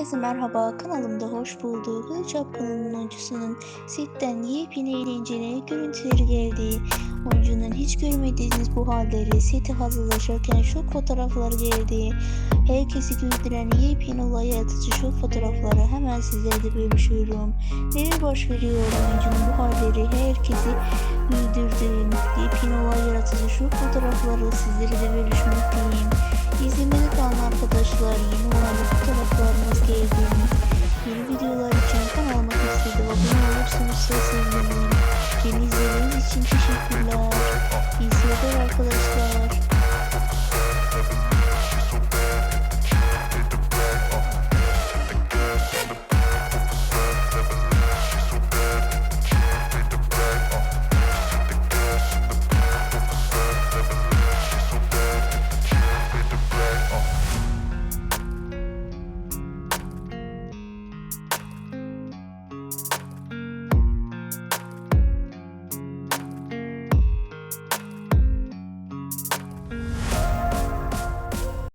Herkese merhaba, kanalımda hoş bulduk. Çapkın'ın oyuncusunun setten yepyeni eğlenceli görüntüleri geldi. Oyuncunun hiç görmediğiniz bu halleri, seti hazırlaşırken şok fotoğraflar geldi. Herkesi güldüren yepyeni olaya atıcı şok fotoğrafları hemen sizlerle bölüşüyorum. Neler baş veriyor oyuncunun bu halleri, herkesi güldürdüğüm yepyeni olay yaratıcı şok fotoğrafları sizlerle bölüşmekteyim. İzlemede arkadaşlar sevgilerim. Beni izlediğiniz için teşekkürler.